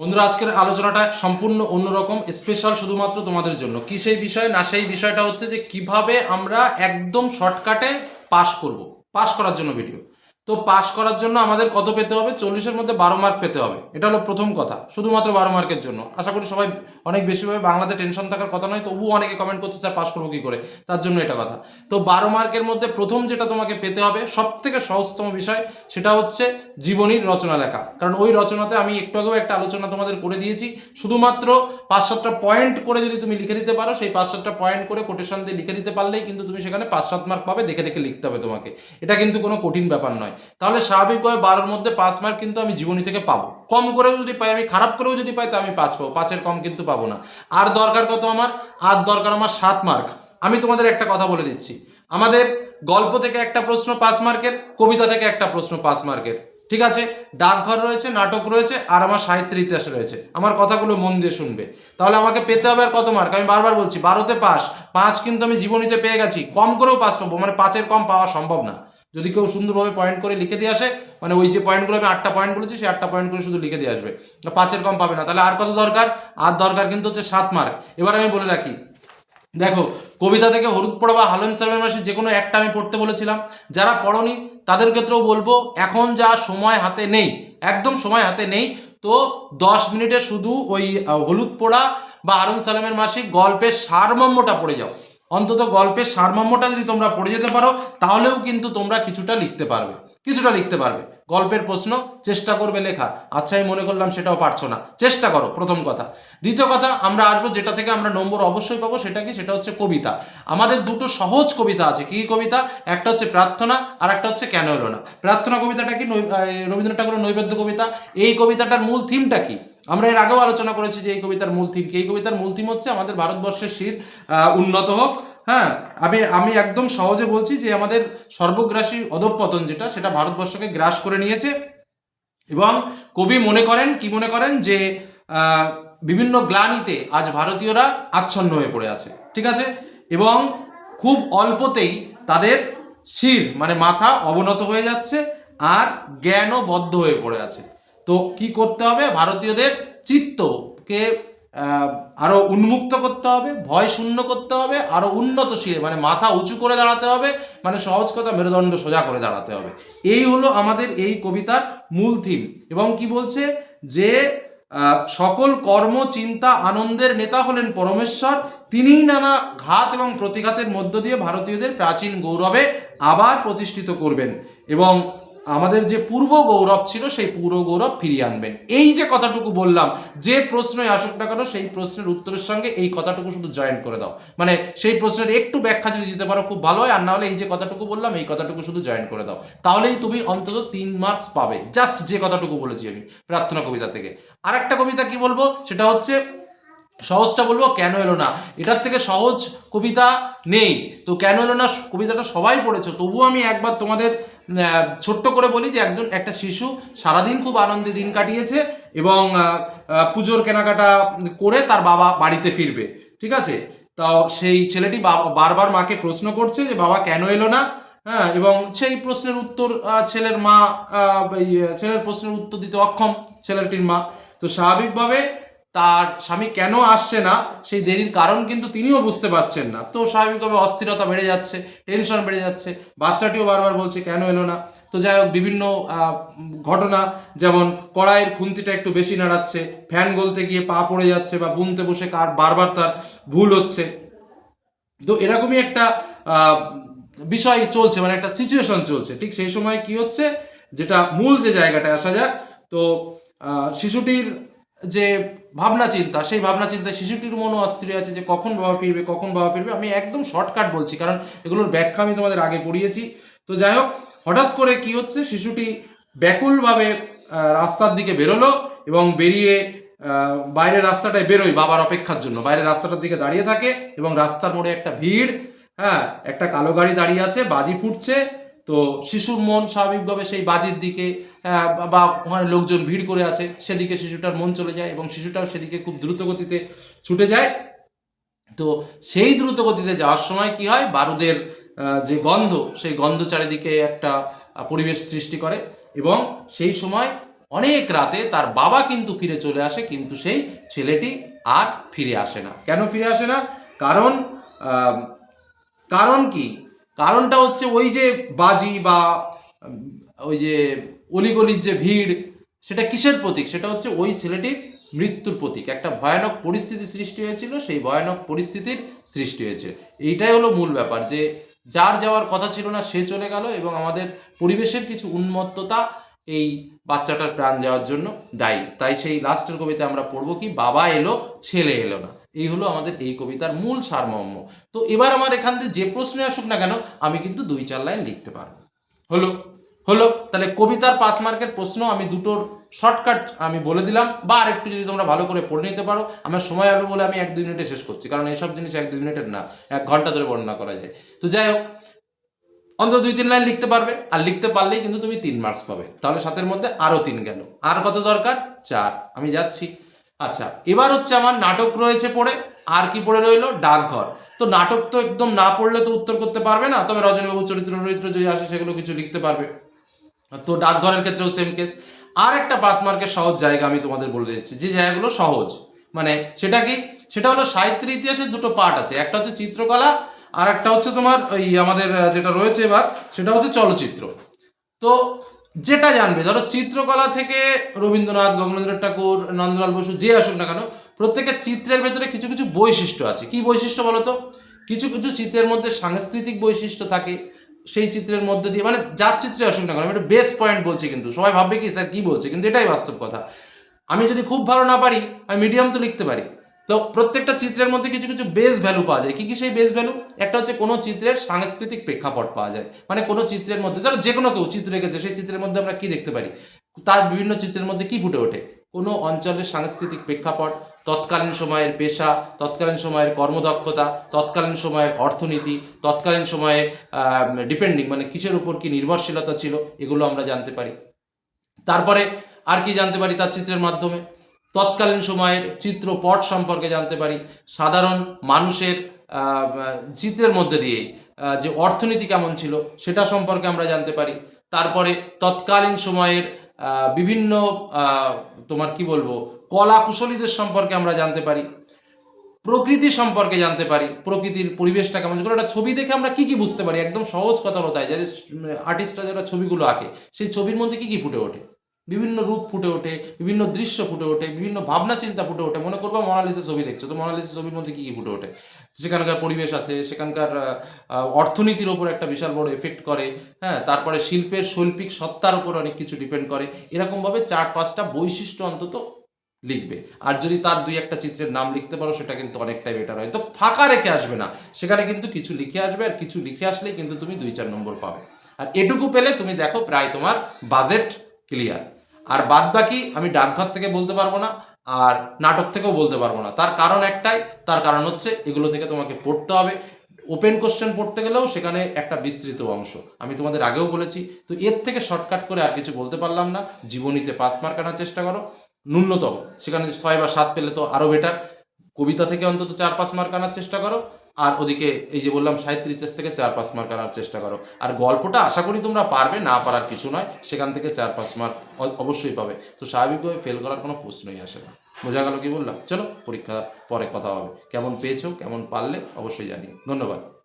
বন্ধুরা, আজকের আলোচনাটা সম্পূর্ণ অন্যরকম স্পেশাল শুধুমাত্র তোমাদের জন্য। কি সেই বিষয়? না, সেই বিষয়টা হচ্ছে যে কীভাবে আমরা একদম শর্টকাটে পাস করব। পাস করার জন্য ভিডিও তো পাস করার জন্য আমাদের কত পেতে হবে? চল্লিশের মধ্যে বারো মার্ক পেতে হবে। এটা হলো প্রথম কথা, শুধুমাত্র বারো মার্কের জন্য। আশা করি সবাই অনেক বেশিভাবে বাংলাতে টেনশন থাকার কথা নয়, তবুও অনেকে কমেন্ট করছে, স্যার পাস করব কি করে? তার জন্য এটা কথা। তো বারো মার্কের মধ্যে প্রথম যেটা তোমাকে পেতে হবে সব থেকে সহজতম বিষয়, সেটা হচ্ছে জীবনীর রচনা লেখা। কারণ ওই রচনাতে আমি একটু আগেও একটা আলোচনা তোমাদের করে দিয়েছি, শুধুমাত্র পাঁচ সাতটা পয়েন্ট করে যদি তুমি লিখে দিতে পারো, সেই পাঁচ সাতটা পয়েন্ট করে কোটেশন দিয়ে লিখে দিতে পারলেই কিন্তু তুমি সেখানে পাঁচ সাত মার্ক পাবে, দেখে দেখে লিখতে হবে তোমাকে। এটা কিন্তু কোনো কঠিন ব্যাপার নয়। তাহলে স্বাভাবিকভাবে বারোর মধ্যে পাঁচ মার্ক কিন্তু আমি জীবনী থেকে পাবো। কম করেও যদি পাই, আমি খারাপ করেও যদি পাই, তা আমি পাঁচ পাবো। পাঁচের কম কিন্তু পাবো না। আর দরকার কত আমার? আর দরকার আমার সাত মার্ক। আমি তোমাদের একটা কথা বলে দিচ্ছি। আমাদের গল্প থেকে একটা প্রশ্ন পাঁচ মার্কের, কবিতা থেকে একটা প্রশ্ন পাঁচ মার্কের। ঠিক আছে? ডাকঘর রয়েছে, নাটক রয়েছে, আর আমার সাহিত্যের ইতিহাস রয়েছে। আমার কথাগুলো মন দিয়ে শুনবে। তাহলে আমাকে পেতে হবে আর কত মার্ক? আমি বারবার বলছি, বারোতে পাস। পাঁচ কিন্তু আমি জীবনীতে পেয়ে গেছি। কম করেও পাস পাবো। মানে পাঁচের কম পাওয়া সম্ভব না। যদি কেউ সুন্দরভাবে পয়েন্ট করে লিখে দিয়ে আসে মানে ওই যে পয়েন্টগুলো আমি আটটা পয়েন্ট বলেছি, সেই আটটা পয়েন্ট করে শুধু লিখে দিয়ে আসবে। পাঁচের কম পাবে না। তাহলে আর কত দরকার? আর দরকার কিন্তু হচ্ছে সাত মার্ক এবার আমি বলে রাখি, দেখো, কবিতা থেকে হলুদ পড়া বা হালন সালমের মাসে যে কোনো একটা আমি পড়তে বলেছিলাম। যারা পড়নি, তাদের ক্ষেত্রেও বলব, এখন যা সময় হাতে নেই, একদম সময় হাতে নেই, তো দশ মিনিটে শুধু ওই হলুদ পোড়া বা হারুন সালামের মাসিক গল্পের সারমর্মটা পড়ে যাও। অন্তত গল্পের সারমর্মটা যদি তোমরা পড়ে যেতে পারো, তাহলেও কিন্তু তোমরা কিছুটা লিখতে পারবে। কিছুটা লিখতে পারবে। গল্পের প্রশ্ন, চেষ্টা করবে লেখা। আচ্ছা আমি মনে করলাম সেটাও পারছ না। চেষ্টা করো, প্রথম কথা। দ্বিতীয় কথা, আমরা আসব যেটা থেকে আমরা নম্বর অবশ্যই পাবো, সেটা কি? সেটা হচ্ছে কবিতা। আমাদের দুটো সহজ কবিতা আছে। কি কবিতা? একটা হচ্ছে প্রার্থনা আর একটা হচ্ছে কেন এলো না। প্রার্থনা কবিতাটা কি? রবীন্দ্রনাথ ঠাকুরের নৈবেদ্য কবিতা। এই কবিতাটার মূল থিমটা কি? আমরা এর আগেও আলোচনা করেছি যে এই কবিতার মূল থিম এই কবিতার মূল থিম হচ্ছে আমাদের ভারতবর্ষের শির উন্নত হোক। হ্যাঁ আমি আমি একদম সহজে বলছি যে আমাদের সর্বগ্রাসী অধঃপতন যেটা, সেটা ভারতবর্ষকে গ্রাস করে নিয়েছে। এবং কবি মনে করেন, কি মনে করেন? যে বিভিন্ন গ্লানিতে আজ ভারতীয়রা আচ্ছন্ন হয়ে পড়ে আছে। ঠিক আছে? এবং খুব অল্পতেই তাদের শির মানে মাথা অবনত হয়ে যাচ্ছে আর জ্ঞানও বদ্ধ হয়ে পড়ে আছে। তো কি করতে হবে? ভারতীয়দের চিত্তকে আহ, আরও উন্মুক্ত করতে হবে ভয় শূন্য করতে হবে আরও উন্নত শিরে মানে মাথা উঁচু করে দাঁড়াতে হবে মানে সহজ কথা মেরুদণ্ড সোজা করে দাঁড়াতে হবে। এই হলো আমাদের এই কবিতার মূল থিম এবং কি বলছে? যে সকল কর্ম চিন্তা আনন্দের নেতা হলেন পরমেশ্বর তিনিই নানা ঘাত এবং প্রতিঘাতের মধ্য দিয়ে ভারতীয়দের প্রাচীন গৌরবে আবার প্রতিষ্ঠিত করবেন। এবং আমাদের যে পূর্ব গৌরব ছিল, সেই পূর্ব গৌরব ফিরিয়ে আনবেন এই যে কথাটুকু বললাম, যে প্রশ্নই আসুক না কেন, সেই প্রশ্নের উত্তরের সঙ্গে এই কথাটুকু শুধু জয়েন করে দাও। মানে সেই প্রশ্নের একটু ব্যাখ্যা যদি দিতে পারো, খুব ভালো হয়। আর না হলে এই যে কথাটুকু বললাম, এই কথাটুকু শুধু জয়েন করে দাও। তাহলেই তুমি অন্তত তিন মার্কস পাবে। জাস্ট যে কথাটুকু বলেছি আমি, প্রার্থনা কবিতা থেকে। আর একটা কবিতা কি বলব? সেটা হচ্ছে সহজটা বলব, কেন এলো না? এটার থেকে সহজ কবিতা নেই। তো কেন এলো না? কবিতাটা সবাই পড়েছো। তবুও আমি একবার তোমাদের ছোট্ট করে বলি যে একজন, একটা শিশু সারাদিন খুব আনন্দে দিন কাটিয়েছে এবং পুজোর কেনাকাটা করে তার বাবা বাড়িতে ফিরবে। ঠিক আছে? তো সেই ছেলেটি বারবার মাকে প্রশ্ন করছে যে, বাবা, কেন এলো না? হ্যাঁ এবং সেই প্রশ্নের উত্তর ছেলের মা ছেলের প্রশ্নের উত্তর দিতে অক্ষম ছেলেটির মা। তো স্বাভাবিকভাবে তার স্বামী কেন আসছে না, সেই দেরির কারণ কিন্তু তিনিও বুঝতে পারছেন না। তো স্বাভাবিকভাবে অস্থিরতা বেড়ে যাচ্ছে টেনশন বেড়ে যাচ্ছে, বাচ্চাটিও বারবার বলছে, কেন এলো না? তো যাই হোক, বিভিন্ন ঘটনা, যেমন কড়াইয়ের খুন্তিটা একটু বেশি নাড়াচ্ছে, ফ্যান গলতে গিয়ে পা পড়ে যাচ্ছে বা বুনতে বসে কার, বারবার তার ভুল হচ্ছে। তো এরকমই একটা বিষয় চলছে মানে একটা সিচুয়েশন চলছে। ঠিক সেই সময় কি হচ্ছে, যেটা মূল যে জায়গাটায় আসা যাক, তো শিশুটির যে ভাবনা চিন্তা সেই ভাবনা চিন্তায় শিশুটির মনও অস্থির আছে যে কখন বাবা ফিরবে, কখন বাবা ফিরবে। আমি একদম শর্টকাট বলছি, কারণ এগুলোর ব্যাখ্যা আমি তোমাদের আগে পড়িয়েছি। তো যাই হোক, হঠাৎ করে কি হচ্ছে, শিশুটি ব্যাকুলভাবে রাস্তার দিকে বেরোলো এবং বেরিয়ে বাইরের রাস্তাটায় বেরোয় বাবার অপেক্ষার জন্য। বাইরের রাস্তাটার দিকে দাঁড়িয়ে থাকে এবং রাস্তার মোড়ে একটা ভিড় হ্যাঁ একটা কালো গাড়ি দাঁড়িয়ে আছে, বাজি ফুটছে। তো শিশুর মন স্বাভাবিকভাবে সেই বাজির দিকে বা- ওখানে লোকজন ভিড় করে আছে, সেদিকে শিশুটার মন চলে যায় এবং শিশুটাও সেদিকে খুব দ্রুত গতিতে ছুটে যায়। তো সেই দ্রুত গতিতে যাওয়ার সময় কি হয়? বারুদের যে গন্ধ, সেই গন্ধ চারিদিকে একটা পরিবেশ সৃষ্টি করে এবং সেই সময় অনেক রাতে তার বাবা কিন্তু ফিরে চলে আসে, কিন্তু সেই ছেলেটি আর ফিরে আসে না। কেন ফিরে আসে না? কারণ কারণ কি? কারণটা হচ্ছে ওই যে বাজি বা ওই যে অলিগলির যে ভিড়, সেটা কিসের প্রতীক? সেটা হচ্ছে ওই ছেলেটির মৃত্যুর প্রতীক। একটা ভয়ানক পরিস্থিতি সৃষ্টি হয়েছিল, সেই ভয়ানক পরিস্থিতির সৃষ্টি হয়েছে। এইটাই হলো মূল ব্যাপার যে যার যাওয়ার কথা ছিল না, সে চলে গেল এবং আমাদের পরিবেশের কিছু উন্মত্ততা এই বাচ্চাটার প্রাণ যাওয়ার জন্য দায়ী। তাই সেই লাস্টের কবিতা আমরা পড়ব কি, বাবা এলো, ছেলে এলো না। এই হলো আমাদের এই কবিতার মূল সারমর্ম। তো এবার আমার এখান থেকে যে প্রশ্নে আসুক না কেন, আমি কিন্তু দুই চার লাইন লিখতে পারব। হলো হলো, তাহলে কবিতার পাস মার্কের প্রশ্ন আমি দুটোর শর্টকাট আমি বলে দিলাম, বা আরেকটু যদি তোমরা ভালো করে পড়ে নিতে পারো, আমার সময় আলো বলে আমি এক দুই মিনিটে শেষ করছি, কারণ এইসব জিনিস এক দুই মিনিটের না, এক ঘণ্টা ধরে বর্ণনা করা যায়। তো যাই হোক, অন্তত দুই তিন লাইন লিখতে পারবে, আর লিখতে পারলেই কিন্তু তুমি তিন মার্কস পাবে। তাহলে সাতের মধ্যে আরও তিন গেল। আর কত দরকার? চার। আমি যাচ্ছি। আচ্ছা এবার হচ্ছে আমার নাটক রয়েছে পড়ে, আর কি পড়ে রইল? ডাকঘর। তো নাটক তো একদম না পড়লে তো উত্তর করতে পারবে না, তবে রজনীবাবু চরিত্র চরিত্র যদি আসে সেগুলো কিছু লিখতে পারবে। তো ডাকঘরের ক্ষেত্রেও সেম কেস আর একটা পাস মার্কের সহজ জায়গা আমি তোমাদের বলে দিচ্ছি, যে জায়গাগুলো সহজ। মানে সেটা কি? সেটা হলো সাহিত্যের ইতিহাসের দুটো পার্ট আছে, একটা হচ্ছে চিত্রকলা আর একটা হচ্ছে তোমার ওই আমাদের যেটা রয়েছে এবার, সেটা হচ্ছে চলচ্চিত্র। তো যেটা জানবে, ধরো চিত্রকলা থেকে রবীন্দ্রনাথ গগনেন্দ্র ঠাকুর, নন্দলাল বসু, যে আসুক না কেন, প্রত্যেকের চিত্রের ভেতরে কিছু কিছু বৈশিষ্ট্য আছে। কি বৈশিষ্ট্য বলো তো কিছু কিছু চিত্রের মধ্যে সাংস্কৃতিক বৈশিষ্ট্য থাকে সেই চিত্রের মধ্যে দিয়ে মানে যার চিত্রে আসুক না আমি একটা বেস্ট পয়েন্ট বলছি কিন্তু, সবাই ভাববে কি স্যার কী বলছে, কিন্তু এটাই বাস্তব কথা। আমি যদি খুব ভালো না পারি, আমি মিডিয়াম তো লিখতে পারি। তো প্রত্যেকটা চিত্রের মধ্যে কিছু কিছু বেস ভ্যালু পাওয়া যায়। কী কী সেই বেস ভ্যালু একটা হচ্ছে কোনো চিত্রের সাংস্কৃতিক প্রেক্ষাপট পাওয়া যায়। মানে কোনো চিত্রের মধ্যে, ধরো যে কোনো কেউ চিত্র এঁকেছে, সেই চিত্রের মধ্যে আমরা কী দেখতে পারি? তার বিভিন্ন চিত্রের মধ্যে কী ফুটে ওঠে? কোনো অঞ্চলের সাংস্কৃতিক প্রেক্ষাপট তৎকালীন সময়ের পেশা তৎকালীন সময়ের কর্মদক্ষতা তৎকালীন সময়ের অর্থনীতি তৎকালীন সময়ে ডিপেন্ডিং মানে কিসের উপর কি নির্ভরশীলতা ছিল এগুলো আমরা জানতে পারি। তারপরে আর কি জানতে পারি তার চিত্রের মাধ্যমে? তৎকালীন সময়ের চিত্রপট সম্পর্কে জানতে পারি। সাধারণ মানুষের চিত্রের মধ্যে দিয়ে আহ, যে অর্থনীতি কেমন ছিল সেটা সম্পর্কে আমরা জানতে পারি। তারপরে তৎকালীন সময়ের বিভিন্ন তোমার কি বলব, কলা কুশলীদের সম্পর্কে আমরা জানতে পারি, প্রকৃতি সম্পর্কে জানতে পারি, প্রকৃতির পরিবেশটা কেমন করে একটা ছবি দেখে আমরা কি কি বুঝতে পারি, একদম সহজ কথা বলতে হয় যারা আর্টিস্টরা যারা ছবিগুলো আঁকে, সেই ছবির মধ্যে কি কি ফুটে ওঠে? বিভিন্ন রূপ ফুটে ওঠে, বিভিন্ন দৃশ্য ফুটে ওঠে, বিভিন্ন ভাবনা চিন্তা ফুটে ওঠে। মনে করব মোনালিসের ছবি দেখছ, তো মোনালিসের ছবির মধ্যে কী কী ফুটে ওঠে? সেখানকার পরিবেশ আছে, সেখানকার অর্থনীতির ওপর একটা বিশাল বড় এফেক্ট করে হ্যাঁ? তারপরে শিল্পের শৈল্পিক সত্তার উপর অনেক কিছু ডিপেন্ড করে। এরকমভাবে চার পাঁচটা বৈশিষ্ট্য অন্তত লিখবে। আর যদি তার দুই একটা চিত্রের নাম লিখতে পারো, সেটা কিন্তু অনেকটাই বেটার হয়। তো ফাঁকা রেখে আসবে না। সেখানে কিন্তু কিছু লিখে আসবে আর কিছু লিখে আসলেই কিন্তু তুমি দুই চার নম্বর পাবে। আর এটুকু পেলে তুমি দেখো প্রায় তোমার বাজেট ক্লিয়ার আর বাদ বাকি আমি ডাকঘর থেকে বলতে পারব না, আর নাটক থেকেও বলতে পারব না। তার কারণ একটাই, তার কারণ হচ্ছে এগুলো থেকে তোমাকে পড়তে হবে। ওপেন কোশ্চেন পড়তে গেলেও সেখানে একটা বিস্তৃত অংশ। আমি তোমাদের আগেও বলেছি, তো এর থেকে শর্টকাট করে আর কিছু বলতে পারলাম না। জীবনীতে পাস মার্ক আনার চেষ্টা করো। ন্যূনতম, সেখানে ছয় বা সাত পেলে তো আরও বেটার কবিতা থেকে অন্তত চার, পাঁচ মার্ক আনার চেষ্টা করো। আর ওদিকে এই যে বললাম ইতিহাস থেকে চার পাঁচ মার্ক আনার চেষ্টা করো। আর গল্পটা আশা করি তোমরা পারবে, না পারার কিছু নয়, সেখান থেকে চার পাঁচ মার্ক অবশ্যই পাবে। তো স্বাভাবিকভাবে ফেল করার কোনো প্রশ্নই আসে না। বোঝা গেল কি বললাম? চলো পরীক্ষা পরে কথা হবে। কেমন পেয়েছ, কেমন পারলে অবশ্যই জানি ধন্যবাদ।